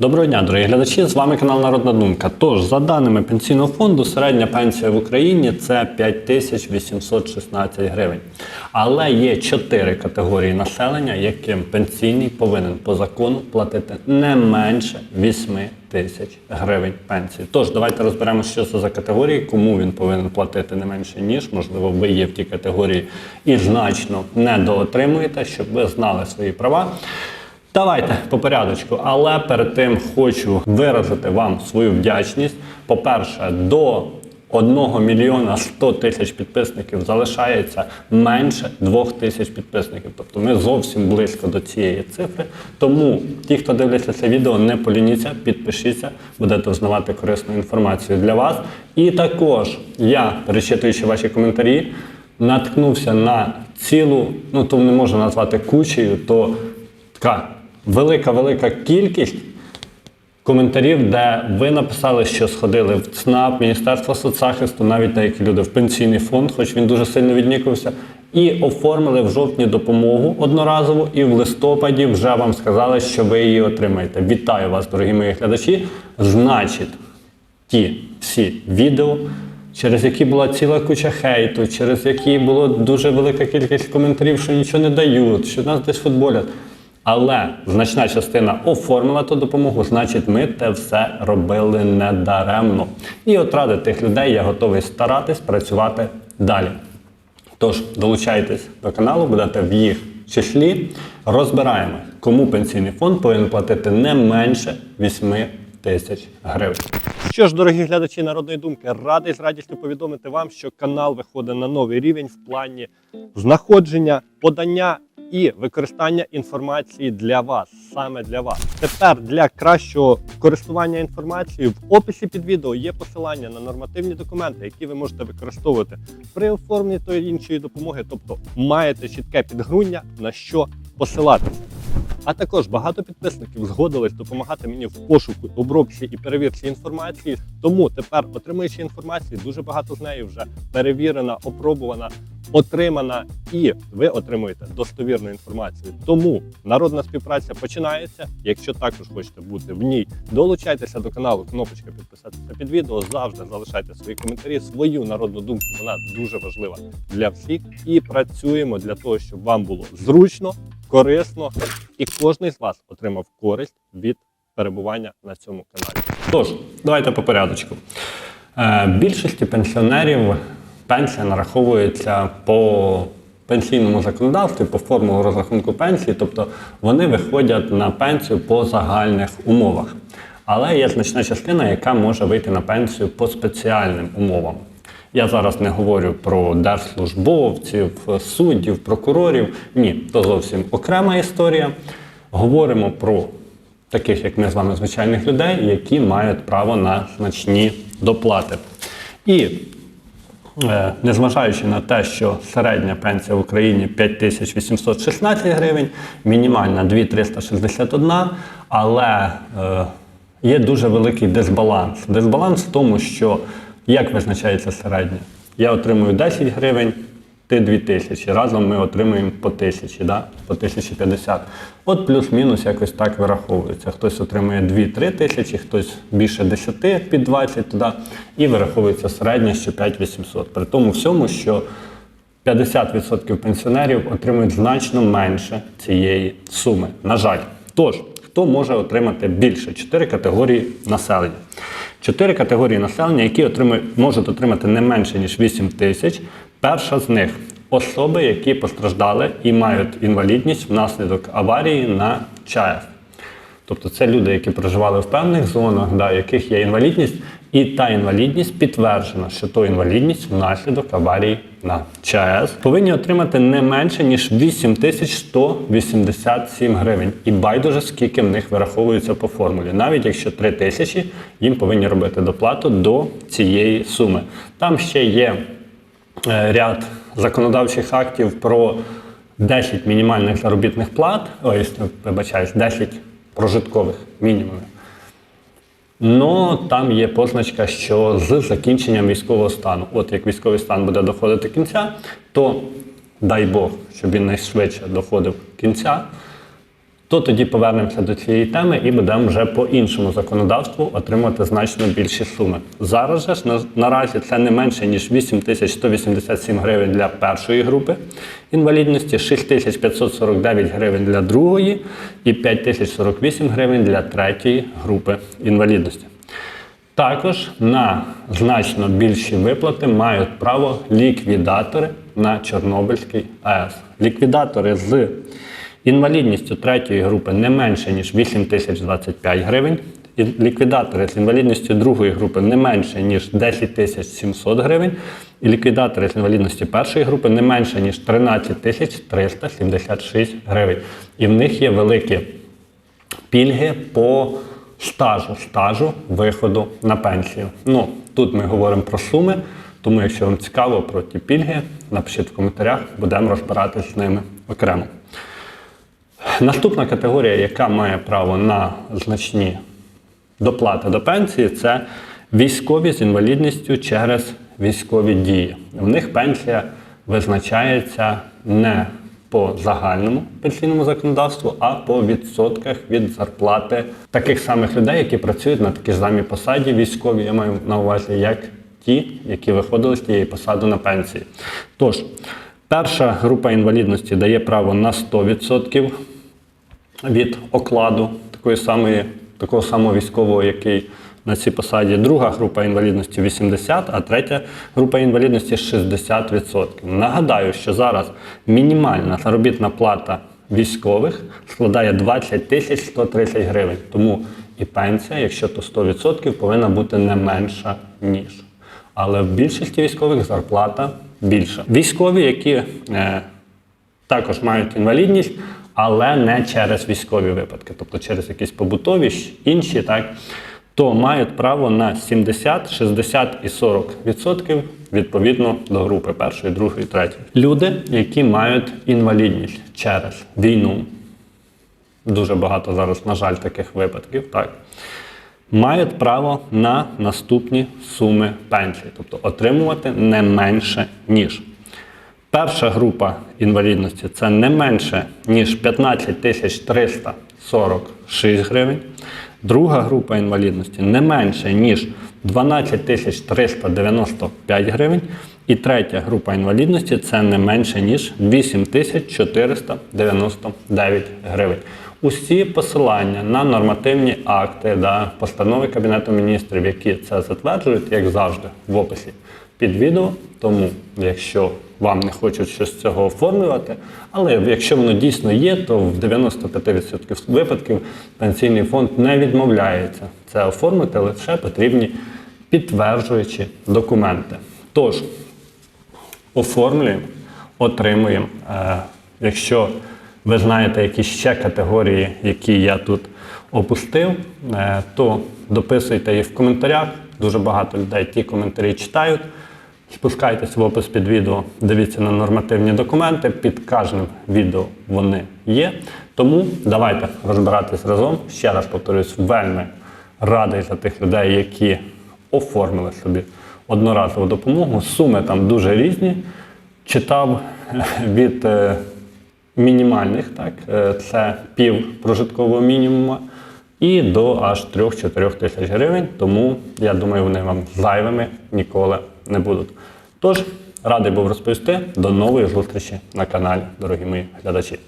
Доброго дня, дорогі глядачі! З вами канал Народна Думка. Тож, за даними пенсійного фонду, середня пенсія в Україні це 5816 гривень. Але є чотири категорії населення, яким пенсійний повинен по закону платити не менше 8 тисяч гривень пенсії. Тож, давайте розберемо, що це за категорії, кому він повинен платити не менше ніж. Можливо, ви є в тій категорії і значно недоотримуєте, щоб ви знали свої права. Давайте по порядочку, але перед тим хочу виразити вам свою вдячність. По-перше, до 1 мільйона 100 тисяч підписників залишається менше 2 тисяч підписників. Тобто ми зовсім близько до цієї цифри. Тому ті, хто дивляться це відео, не полініться, підпишіться, будете узнавати корисну інформацію для вас. І також я, перечитуючи ваші коментарі, наткнувся на цілу, ну то не можу назвати кучею, то така велика-велика кількість коментарів, де ви написали, що сходили в ЦНАП, Міністерство соцзахисту, навіть деякі люди в пенсійний фонд, хоч він дуже сильно віднікався, і оформили в жовтні допомогу одноразову, і в листопаді вже вам сказали, що ви її отримаєте. Вітаю вас, дорогі мої глядачі. Значить, ті всі відео, через які була ціла куча хейту, через які було дуже велика кількість коментарів, що нічого не дають, що нас десь футболять. Але значна частина оформила ту допомогу, значить, ми те все робили недаремно. І от ради тих людей я готовий старатись працювати далі. Тож долучайтесь до каналу, будете в їх числі. Розбираємо, кому пенсійний фонд повинен платити не менше 8 тисяч гривень. Що ж, дорогі глядачі народної думки, радий з радістю повідомити вам, що канал виходить на новий рівень в плані знаходження, подання і використання інформації для вас, саме для вас. Тепер для кращого користування інформацією в описі під відео є посилання на нормативні документи, які ви можете використовувати при оформленні тої іншої допомоги, тобто маєте чітке підґруння на що посилатися. А також багато підписників згодились допомагати мені в пошуку, обробці і перевірці інформації. Тому тепер, отримуючи інформацію, дуже багато з неї вже перевірена, опробувана, отримана, і ви отримуєте достовірну інформацію. Тому народна співпраця починається. Якщо також хочете бути в ній, долучайтеся до каналу, кнопочка підписатися під відео. Завжди залишайте свої коментарі, свою народну думку. Вона дуже важлива для всіх. І працюємо для того, щоб вам було зручно, корисно, і кожен з вас отримав користь від перебування на цьому каналі. Тож, давайте по порядочку. Е, більшості пенсіонерів пенсія нараховується по пенсійному законодавстві, по формулу розрахунку пенсії, тобто вони виходять на пенсію по загальних умовах. Але є значна частина, яка може вийти на пенсію по спеціальним умовам. Я зараз не говорю про держслужбовців, суддів, прокурорів. Ні, то зовсім окрема історія. Говоримо про таких, як ми з вами, звичайних людей, які мають право на значні доплати. І е, незважаючи на те, що середня пенсія в Україні 5816 гривень, мінімальна 2361, але е, є дуже великий дисбаланс. Дисбаланс в тому, що як визначається середня? Я отримую 10 гривень, ти 2 тисячі. Разом ми отримуємо по тисячі, да? по 1050. От плюс-мінус якось так вираховується. Хтось отримує 2-3 тисячі, хтось більше 10 під 20 туди, і вираховується середня, що 5800. При тому всьому, що 50% пенсіонерів отримують значно менше цієї суми. На жаль. Тож, хто може отримати більше? Чотири категорії населення. Чотири категорії населення, які отримують, можуть отримати не менше, ніж 8 тисяч. Перша з них особи, які постраждали і мають інвалідність внаслідок аварії на ЧАЕС. Тобто це люди, які проживали в певних зонах, да, яких є інвалідність, і та інвалідність підтверджена, що то інвалідність внаслідок аварії на ЧАЕС повинні отримати не менше ніж 8187 гривень. І байдуже скільки в них вираховується по формулі. Навіть якщо 3 тисячі, їм повинні робити доплату до цієї суми. Там ще є е, ряд законодавчих актів про 10 мінімальних заробітних плат, ой, вибачаюсь, 10 прожиткових мінімумів. Ну там є позначка, що з закінченням військового стану, от як військовий стан буде доходити кінця, то дай Бог, щоб він найшвидше доходив кінця, то тоді повернемося до цієї теми і будемо вже по іншому законодавству отримати значно більші суми. Зараз же ж на, наразі це не менше ніж 8187 гривень для першої групи інвалідності, 6549 гривень для другої і 5048 гривень для третьої групи інвалідності. Також на значно більші виплати мають право ліквідатори на Чорнобильський АЕС. Ліквідатори з інвалідністю третьої групи не менше, ніж 8025 гривень. Ліквідатори з інвалідністю другої групи не менше, ніж 10 700 гривень. І ліквідатори з інвалідності першої групи не менше, ніж 13 376 гривень. І в них є великі пільги по стажу, стажу виходу на пенсію. Ну, тут ми говоримо про суми, тому якщо вам цікаво про ті пільги, напишіть в коментарях, будемо розбиратися з ними окремо. Наступна категорія, яка має право на значні доплати до пенсії, це військові з інвалідністю через військові дії. В них пенсія визначається не по загальному пенсійному законодавству, а по відсотках від зарплати таких самих людей, які працюють на такій ж самій посаді військові, я маю на увазі, як ті, які виходили з тієї посади на пенсії. Тож, перша група інвалідності дає право на 100% від окладу такої самої, такого самого військового, який на цій посаді. Друга група інвалідності 80%, а третя група інвалідності 60%. Нагадаю, що зараз мінімальна заробітна плата військових складає 20 тисяч 130 гривень. Тому і пенсія, якщо то 100%, повинна бути не менша, ніж. Але в більшості військових зарплата більша. Військові, які е, також мають інвалідність, але не через військові випадки, тобто через якісь побутові інші, так, то мають право на 70, 60 і 40 відсотків відповідно до групи першої, другої, третьої. Люди, які мають інвалідність через війну, дуже багато зараз, на жаль, таких випадків, так, мають право на наступні суми пенсії, тобто отримувати не менше, ніж. Перша група інвалідності це не менше, ніж 15 346 гривень. Друга група інвалідності не менше, ніж 12 395 гривень. І третя група інвалідності це не менше, ніж 8 499 гривень. Усі посилання на нормативні акти, да, постанови Кабінету міністрів, які це затверджують, як завжди, в описі під відео. Тому, якщо вам не хочуть щось з цього оформлювати, але якщо воно дійсно є, то в 95% випадків пенсійний фонд не відмовляється це оформити, лише потрібні підтверджуючі документи. Тож, оформлюємо, отримуємо. Е, якщо ви знаєте якісь ще категорії, які я тут опустив, е, то дописуйте їх в коментарях. Дуже багато людей ті коментарі читають. Спускайтесь в опис під відео, дивіться на нормативні документи. Під кожним відео вони є. Тому давайте розбиратись разом. Ще раз повторюсь, вельми радий за тих людей, які оформили собі одноразову допомогу. Суми там дуже різні. Читав від е, мінімальних, так, е, це пів прожиткового мінімуму, і до аж 3-4 тисяч гривень. Тому я думаю, вони вам зайвими ніколи не будуть. Тож, радий був розповісти. До нової зустрічі на каналі, дорогі мої глядачі.